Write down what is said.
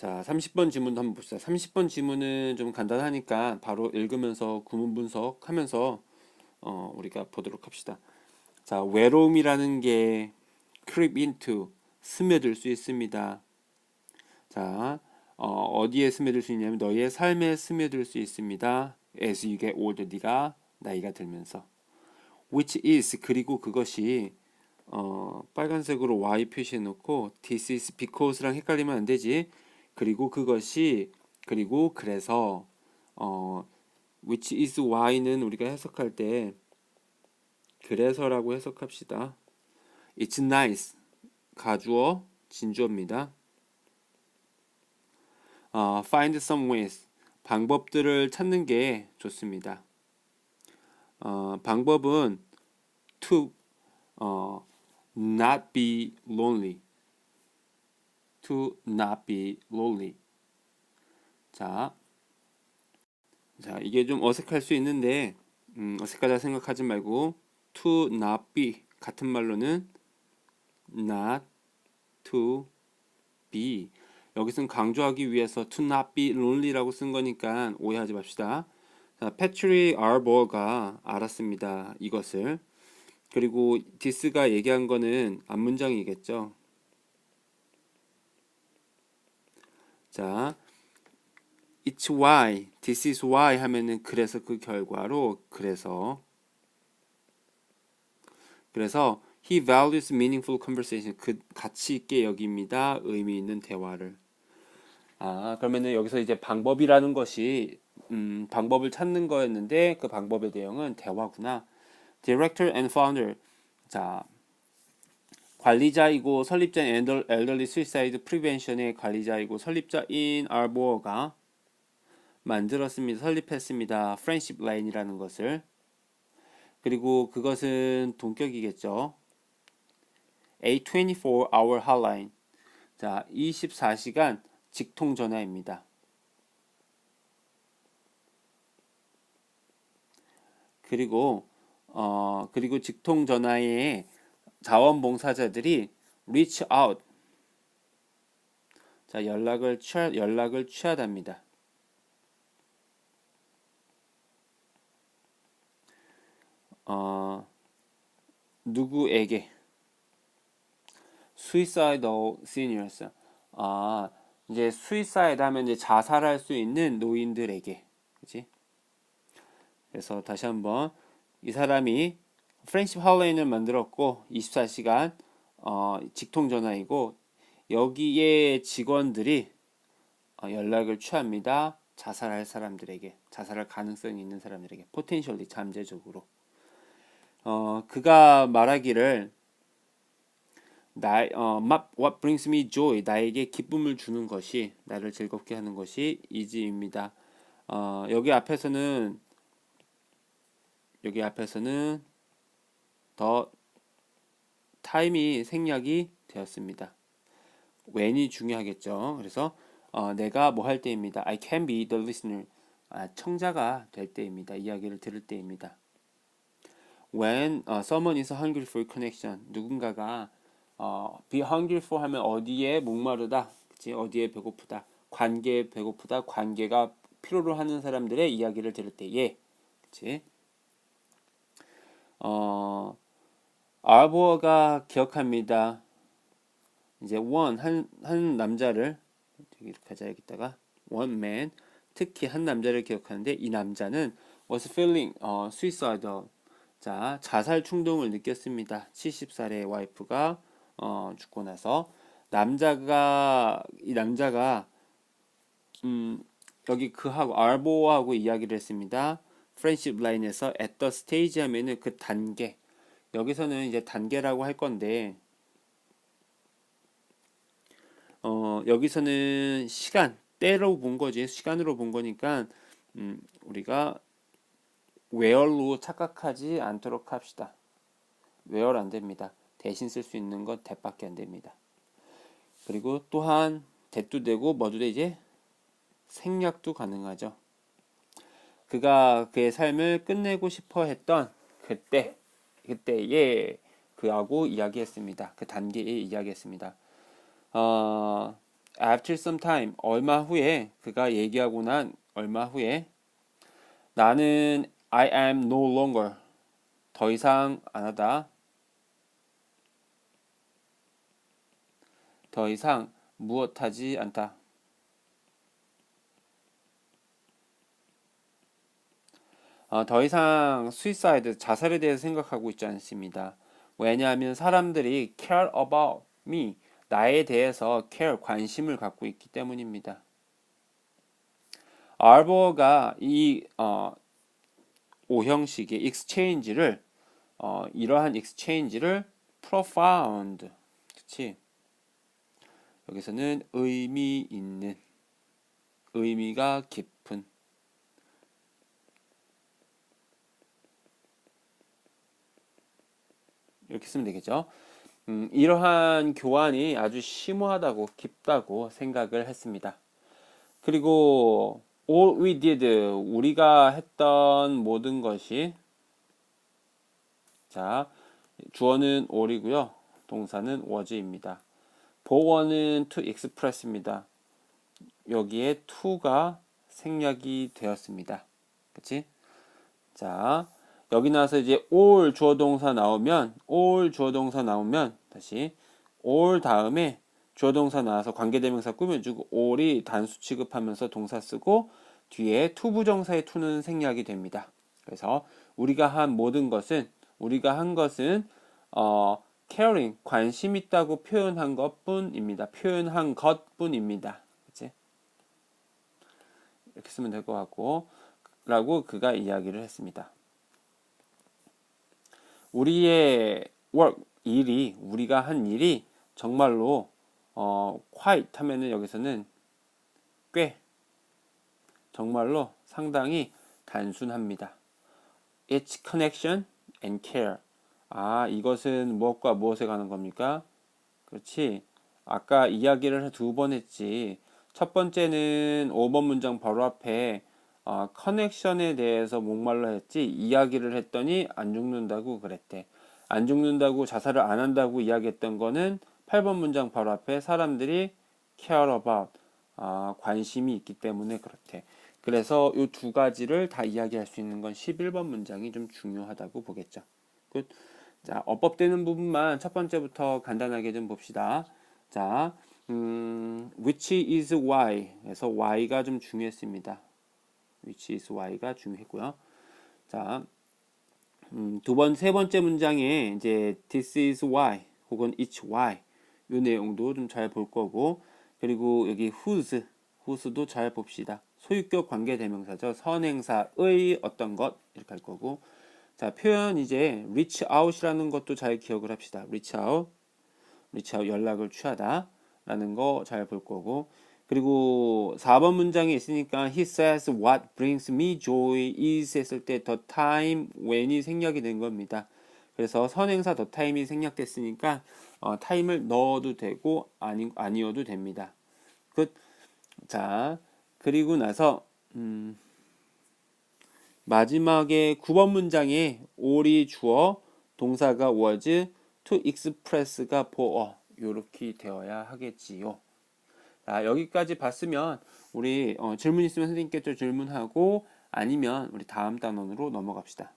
자, 30번 지문도 한번 봅시다. 30번 지문은 좀 간단하니까 바로 읽으면서 구문 분석하면서 어, 우리가 보도록 합시다. 자, 외로움이라는 게 creep into 스며들 수 있습니다. 자, 어, 어디에 스며들 수 있냐면 너의 삶에 스며들 수 있습니다. as you get older 네가 나이가 들면서 which is 그리고 그것이 어, 빨간색으로 y 표시해 놓고 this is because랑 헷갈리면 안 되지. 그리고 그것이 그리고 그래서 어, which is why는 우리가 해석할 때 그래서라고 해석합시다. It's nice 가주어 진주어입니다. 어, find some ways 방법들을 찾는 게 좋습니다. 어, 방법은 to 어, not be lonely. To not be lonely. 자, 자 이게 좀 어색할 수 있는데 음, 어색하다 생각하지 말고 to not be 같은 말로는 not to be 여기서는 강조하기 위해서 to not be lonely라고 쓴 거니까 오해하지 맙시다. 자, 패트리 알버가 알았습니다. 이것을 그리고 디스가 얘기한 거는 앞문장이겠죠. 자, it's why, this is why 하면은 그래서 그 결과로 그래서 그래서 he values meaningful conversation 그 가치 있게 여깁니다. 의미 있는 대화를. 아, 그러면은 여기서 이제 방법이라는 것이 음, 방법을 찾는 거였는데 그 방법의 내용은 대화구나. Director and Founder. 자, 관리자이고 설립자인 Elderly Suicide Prevention의 관리자이고 설립자인 알보어가 만들었습니다. 설립했습니다. Friendship Line이라는 것을. 그리고 그것은 동격이겠죠. A 24-hour hotline. 자, 24시간 직통 전화입니다. 그리고 어 그리고 직통 전화에 자원봉사자들이 reach out. 자 연락을 취하 연락을 취하답니다. 어 누구에게? suicidal seniors. 아 이제 suicide 하면 이제 자살할 수 있는 노인들에게. 그지 그래서 다시 한번 이 사람이 프렌십 하울레인을 만들었고 24시간 어, 직통 전화이고 여기에 직원들이 어, 연락을 취합니다. 자살할 사람들에게 자살할 가능성이 있는 사람들에게 포텐셜리 잠재적으로 어, 그가 말하기를 나, 어, what brings me joy 나에게 기쁨을 주는 것이 나를 즐겁게 하는 것이 이지입니다. 어, 여기 앞에서는 여기 앞에서는 더 타임이 생략이 되었습니다. when이 중요하겠죠. 그래서 어, 내가 뭐 할 때입니다. I can be the listener. 아, 청자가 될 때입니다. 이야기를 들을 때입니다. When uh, someone is hungry for connection. 누군가가 어, be hungry for 하면 어디에 목마르다. 그치? 어디에 배고프다. 관계에 배고프다. 관계가 필요로 하는 사람들의 이야기를 들을 때에. 그치? 어, 알보어가 기억합니다. 이제 원, 한, 한 남자를, 이렇게 하자, 여기다가, one man, 특히 한 남자를 기억하는데, 이 남자는 was feeling, 어, suicidal. 자, 자살 충동을 느꼈습니다. 70살의 와이프가, 어, 죽고 나서, 남자가, 이 남자가, 음, 여기 그하고, 알보어하고 이야기를 했습니다. 프렌십 라인에서 at the stage 하면은 그 단계 여기서는 이제 단계라고 할 건데 어 여기서는 시간 때로 본 거지 시간으로 본 거니까 음 우리가 where로 착각하지 않도록 합시다. where 안 됩니다. 대신 쓸 수 있는 건 that밖에 안 됩니다. 그리고 또한 that도 되고 뭐도 되지 생략도 가능하죠. 그가 그의 삶을 끝내고 싶어 했던 그때, 그때에 그하고 이야기했습니다. 그 단계에 이야기했습니다. 어, after some time 얼마 후에 그가 얘기하고 난 얼마 후에 나는 I am no longer 더 이상 안 하다 더 이상 무엇하지 않다. 어, 더 이상 수이사이드 자살에 대해서 생각하고 있지 않습니다. 왜냐하면 사람들이 care about me 나에 대해서 care 관심을 갖고 있기 때문입니다. 알버가 이 어, 오형식의 exchange를 어, 이러한 exchange를 profound 그치? 여기서는 의미 있는 의미가 깊은 이렇게 쓰면 되겠죠. 음, 이러한 교환이 아주 심오하다고 깊다고 생각을 했습니다. 그리고 all we did 우리가 했던 모든 것이 자 주어는 all이고요. 동사는 was입니다. 보어는 to express입니다. 여기에 to가 생략이 되었습니다. 그치? 자, 여기 나서 이제 all 주어 동사 나오면 all 주어 동사 나오면 다시 all 다음에 주어 동사 나와서 관계대명사 꾸며주고 all이 단수 취급하면서 동사 쓰고 뒤에 to 부정사의 to는 생략이 됩니다. 그래서 우리가 한 모든 것은 우리가 한 것은 어 caring 관심 있다고 표현한 것뿐입니다. 표현한 것뿐입니다. 그치? 이렇게 쓰면 될 것 같고 라고 그가 이야기를 했습니다. 우리의 work 일이 우리가 한 일이 정말로 어 quite 하면은 여기서는 꽤 정말로 상당히 단순합니다. It's connection and care. 아, 이것은 무엇과 무엇에 가는 겁니까? 그렇지. 아까 이야기를 두 번 했지. 첫 번째는 5번 문장 바로 앞에 어, 커넥션에 대해서 목말라 했지. 이야기를 했더니 안 죽는다고 그랬대. 안 죽는다고 자살을 안 한다고 이야기했던 거는 8번 문장 바로 앞에 사람들이 care about 아, 관심이 있기 때문에 그렇대. 그래서 이 두 가지를 다 이야기할 수 있는 건 11번 문장이 좀 중요하다고 보겠죠. 끝. 자, 어법되는 부분만 첫 번째부터 간단하게 좀 봅시다. 자, 음, which is why. 에서 why가 좀 중요했습니다. Which is why가 중요했고요. 자, 음, 두 번, 세 번째 문장에 이제 this is why 혹은 it's why 이 내용도 좀 잘 볼 거고 그리고 여기 whose, whose도 잘 봅시다. 소유격 관계 대명사죠. 선행사의 어떤 것 이렇게 할 거고 자, 표현 이제 reach out이라는 것도 잘 기억을 합시다. reach out, reach out 연락을 취하다 라는 거 잘 볼 거고 그리고 4번 문장에 있으니까 he says what brings me joy is 했을 때 the time when이 생략이 된 겁니다. 그래서 선행사 the time이 생략됐으니까 어, time을 넣어도 되고 아니 아니어도 됩니다. 끝. 자, 그리고 나서 음, 마지막에 9번 문장에 all이 주어 동사가 was to express가 보어 이렇게 되어야 하겠지요. 자, 여기까지 봤으면 우리 어, 질문 있으면 선생님께 또 질문하고 아니면 우리 다음 단원으로 넘어갑시다.